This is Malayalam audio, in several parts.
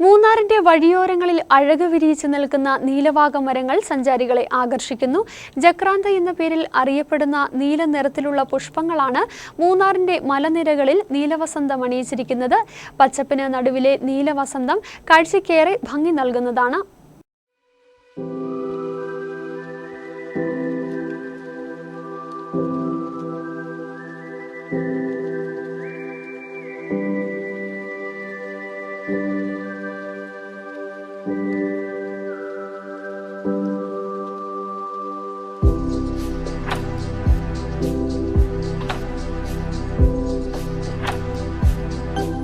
മൂന്നാറിന്റെ വഴിയോരങ്ങളിൽ അഴക് വിരിയിച്ചു നിൽക്കുന്ന നീലവാക മരങ്ങൾ സഞ്ചാരികളെ ആകർഷിക്കുന്നു. ജക്രാന്ത എന്ന പേരിൽ അറിയപ്പെടുന്ന നീല നിറത്തിലുള്ള പുഷ്പങ്ങളാണ് മൂന്നാറിന്റെ മലനിരകളിൽ നീലവസന്തം അണിയിച്ചിരിക്കുന്നത്. പച്ചപ്പിന് നടുവിലെ നീലവസന്തം കാഴ്ചയ്ക്കേറെ ഭംഗി നൽകുന്നതാണ്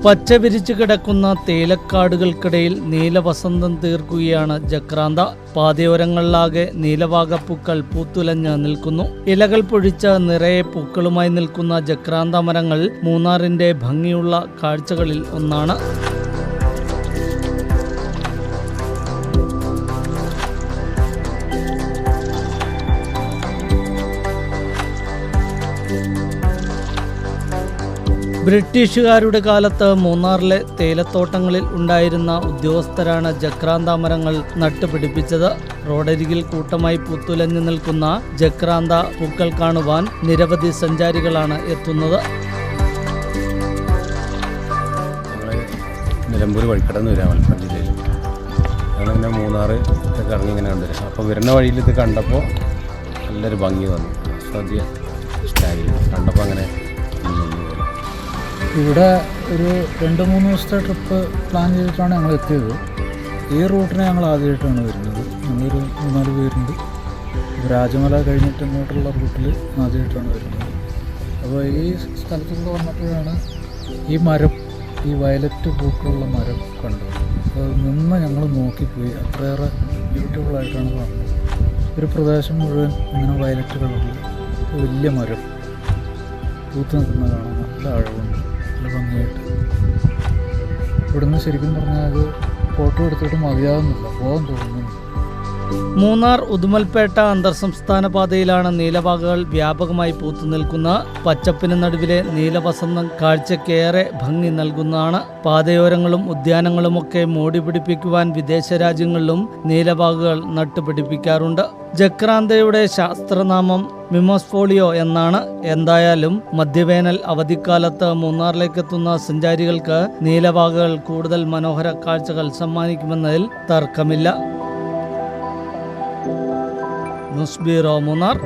പച്ച വിരിച്ചു കിടക്കുന്ന തേയിലക്കാടുകൾക്കിടയിൽ നീലവസന്തം തീർക്കുകയാണ് ജക്രാന്ത. പാതയോരങ്ങളിലാകെ നീലവാകപ്പൂക്കൾ പൂത്തുലഞ്ഞ് നിൽക്കുന്നു. ഇലകൾ പൊഴിച്ച നിറയെ പൂക്കളുമായി നിൽക്കുന്ന ജക്രാന്ത മരങ്ങൾ മൂന്നാറിന്റെ ഭംഗിയുള്ള കാഴ്ചകളിൽ ഒന്നാണ്. ബ്രിട്ടീഷുകാരുടെ കാലത്ത് മൂന്നാറിലെ തേയിലത്തോട്ടങ്ങളിൽ ഉണ്ടായിരുന്ന ഉദ്യോഗസ്ഥരാണ് ജക്രാന്ത മരങ്ങൾ നട്ടുപിടിപ്പിച്ചത്. റോഡരികിൽ കൂട്ടമായി പൂത്തുലഞ്ഞു നിൽക്കുന്ന ജക്രാന്ത പൂക്കൾ കാണുവാൻ നിരവധി സഞ്ചാരികളാണ് എത്തുന്നത്. നിലമ്പൂർ വഴിക്കടന്ന് വരാം മലപ്പുറം ജില്ലയിൽ ഞങ്ങളിങ്ങനെ മൂന്നാറ് ഇതൊക്കെ ഇറങ്ങി ഇങ്ങനെ കണ്ടുവരാം അപ്പോൾ വരുന്ന വഴിയിൽ ഇത് കണ്ടപ്പോൾ നല്ലൊരു ഭംഗി വന്നു. സദ്യ ഇഷ്ടമായി കണ്ടപ്പോൾ അങ്ങനെ. ഇവിടെ ഒരു രണ്ട് മൂന്ന് ദിവസത്തെ ട്രിപ്പ് പ്ലാൻ ചെയ്തിട്ടാണ് ഞങ്ങൾ എത്തിയത്. ഈ റൂട്ടിന് ഞങ്ങൾ ആദ്യമായിട്ടാണ് വരുന്നത്. ഞങ്ങളൊരു മൂന്നാൽ പേരുണ്ട്. രാജമല കഴിഞ്ഞിട്ട് ഇങ്ങോട്ടുള്ള റൂട്ടിൽ ആദ്യമായിട്ടാണ് വരുന്നത്. അപ്പോൾ ഈ സ്ഥലത്തുകൂടെ വന്നപ്പോഴാണ് ഈ മരം ഈ വയലറ്റ് പൂക്കളുള്ള മരം കണ്ടത്. അപ്പോൾ നിന്ന് ഞങ്ങൾ നോക്കിപ്പോയി. അത്രയേറെ ബ്യൂട്ടിഫുള്ളായിട്ടാണ് കാണുന്നത്. ഒരു പ്രദേശം മുഴുവൻ ഇങ്ങനെ വയലറ്റ് കളറിൽ വലിയ മരം പൂത്ത് നിൽക്കുന്ന കാണാൻ നല്ല അഴകുണ്ട് നല്ല ഭംഗിയായിട്ട്. ഇവിടുന്ന് ശരിക്കും പറഞ്ഞാൽ അത് ഫോട്ടോ എടുത്തിട്ട് മതിയാവുന്നില്ല. പോകാൻ തോന്നുന്നു മൂന്നാർ ഉദുമൽപേട്ട അന്തർ സംസ്ഥാന പാതയിലാണ് നീലവാകകൾ വ്യാപകമായി പൂത്തു നിൽക്കുന്ന പച്ചപ്പിന് നടുവിലെ നീലവസന്തം കാഴ്ചക്കേറെ ഭംഗി നൽകുന്നതാണ്. പാതയോരങ്ങളും ഉദ്യാനങ്ങളുമൊക്കെ മോടി പിടിപ്പിക്കുവാൻ വിദേശ രാജ്യങ്ങളിലും നീലവാകകൾ നട്ടുപിടിപ്പിക്കാറുണ്ട്. ജക്രാന്തയുടെ ശാസ്ത്രനാമം മിമോസ്ഫോളിയോ എന്നാണ്. എന്തായാലും മധ്യവേനൽ അവധിക്കാലത്ത് മൂന്നാറിലേക്ക് എത്തുന്ന സഞ്ചാരികൾക്ക് നീലവാകകൾ കൂടുതൽ മനോഹര കാഴ്ചകൾ സമ്മാനിക്കുമെന്നതിൽ തർക്കമില്ല. Nusbira Munar